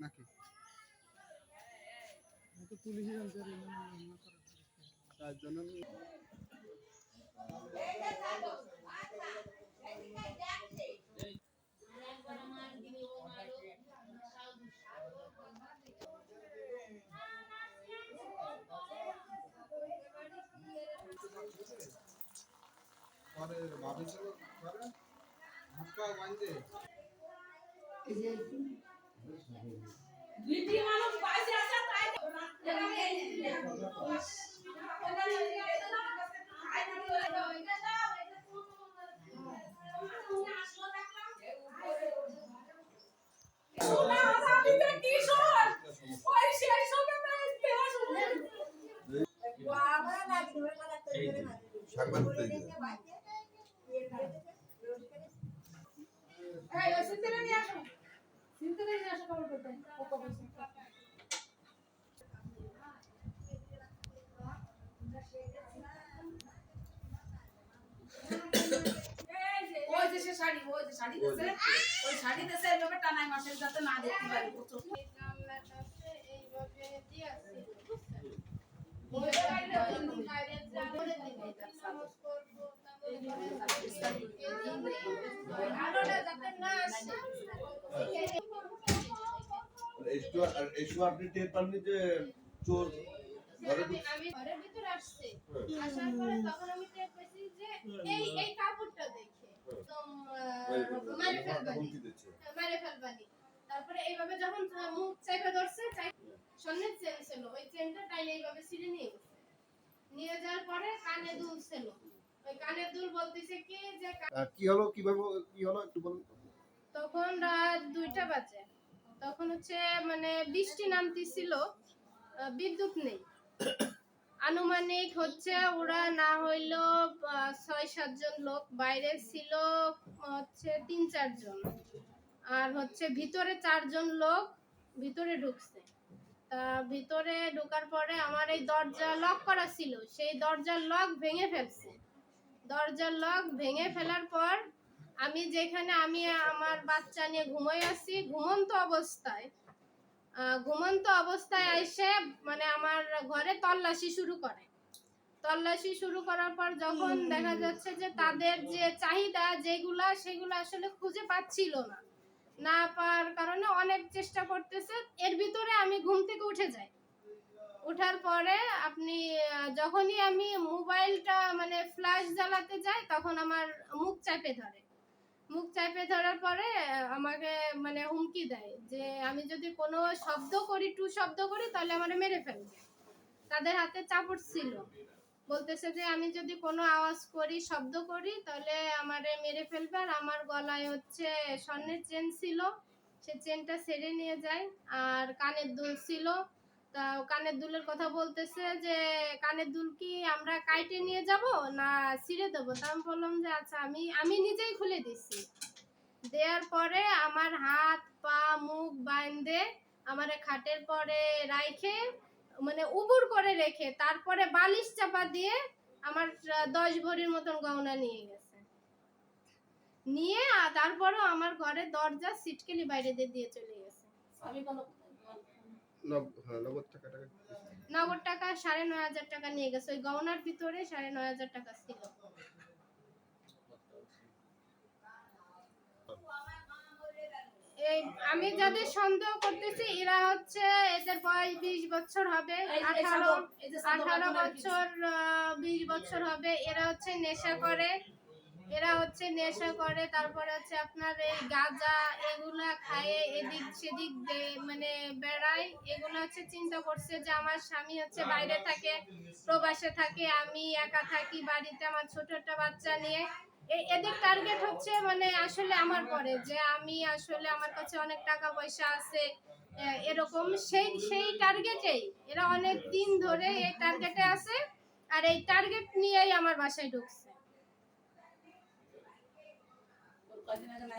নাকি? তার জন্য পরে ভাবি ছিল পরে হাত পা বাঁধে। দুইটি মানুষ পাশে আছে তাই সাংবাদিক ওই যে সে শাড়ি ওই যে শাড়ি দিছে ওই শাড়ি দিছে এইভাবে টানাই মাসের যাতে না দেখতে পারি বুঝছ? একটু একটু আপনি টের পাননি যে চোর ঘরে ঘরের ভিতরে আসছে। আসার পরে তখন আমি টের পেয়েছি যে এই এই কাপড়টা দেখে। মারে ফেলবানি। মারে ফেলবানি। তারপরে এইভাবে যখন মুখ চাইপে ধরছে চেন ছিল। ওই চেনটা টাইনে এইভাবে ছিঁড়ে নিয়ে গেছে। নিয়ে যাওয়ার পরে কানে দুল ছিল। ওই কানের দুল বলতেছে কি যে কি হলো? কীভাবে কি হলো? একটু বলুন তখন রাত দুইটা বাজে। তখন হচ্ছে মানে বৃষ্টি নামতেছিল বিদ্যুৎ নেই। আনুমানিক হচ্ছে ওরা না হইল ছয় সাতজন লোক বাইরে ছিল, হচ্ছে তিন চারজন আর হচ্ছে ভিতরে চারজন লোক ভিতরে ঢুকছে। তা ভিতরে ঢোকার পরে আমার এই দরজা লক করা ছিল। সেই দরজার লক ভেঙে ফেলছে। দরজার লক ভেঙে ফেলার পর আমি যেখানে আমি আমার বাচ্চা নিয়ে ঘুমাই আছি ঘুমন্ত অবস্থায় ঘুমন্ত অবস্থায় এসে মানে আমার ঘরে তল্লাশি শুরু করে। তল্লাশি শুরু করার পর যখন দেখা যাচ্ছে যে তাদের যে চাহিদা যেগুলা সেগুলো আসলে খুঁজে পাচ্ছিল না। না পাওয়ার কারণে অনেক চেষ্টা করতেছে এর ভিতরে আমি ঘুম থেকে উঠে যাই। উঠার পরে আপনি যখনই আমি মোবাইলটা মানে ফ্ল্যাশ জ্বালাতে যাই তখন আমার মুখ চাপে ধরে। মুখ চাপে ধরার পরে, আমাকে মানে হুমকি দেয় যে, আমি যদি কোনো শব্দ করি, টু শব্দ করি, তাহলে আমার মেরে ফেলবে। তাদের হাতে চাপড় ছিল। বলতেছে যে, আমি যদি কোনো আওয়াজ করি, শব্দ করি, তাহলে আমারে মেরে ফেলবে। আর আমার গলায় হচ্ছে স্বর্ণের চেন ছিল। সে চেনটা ছেড়ে নিয়ে যায়। আর কানের দুল ছিল। তা কানের দুলের কথা বলতেছে যে, কানের দুল কি আমরা কাইটে নিয়ে যাব না ছিঁড়ে দেবো? তা আমি বললাম যে আচ্ছা আমি আমি নিজেই খুলে দিচ্ছি দেওয়ার পরে আমার হাত, পা, মুখ বাইন্ধে আমার খাটের পরে রাইখে মানে উবুর করে রেখে তারপরে বালিশ চাপা দিয়ে আমার দশ ভরির মতন গহনা নিয়ে গেছে। নিয়ে তারপরেও আমার ঘরে দরজা সিটকেলি বাইরে দিয়ে চলে গেছে। আমি কোনো নগদ টাকা টাকা নগদ টাকা সাড়ে নয় হাজার টাকা নিয়ে গেছে। ওই গহনার ভিতরে সাড়ে নয় হাজার টাকা ছিল। এই আমি যাদের সন্দেহ করতেছি এরা হচ্ছে এদের বয়স বিশ বছর হবে আঠারো আঠারো বছর বিশ বছর হবে এরা হচ্ছে নেশা করে। এরা হচ্ছে নেশা করে, তারপরে হচ্ছে আপনার এই গাঁজা এগুলা খায়, এদিক সেদিক মানে বেড়ায়, এগুলো হচ্ছে চিন্তা করছে যে আমার স্বামী হচ্ছে বাইরে থাকে, প্রবাসে থাকে, আমি একা থাকি বাড়িতে আমার ছোট একটা বাচ্চা নিয়ে। এদের টার্গেট হচ্ছে মানে আসলে আমার পরে, যে আমি আসলে আমার কাছে অনেক টাকা পয়সা আছে এরকম। সেই সেই টার্গেটেই এরা অনেক দিন ধরে এই টার্গেটে আছে, আর এই টার্গেট নিয়েই আমার বাসায় ঢুকছে। 我现在跟大家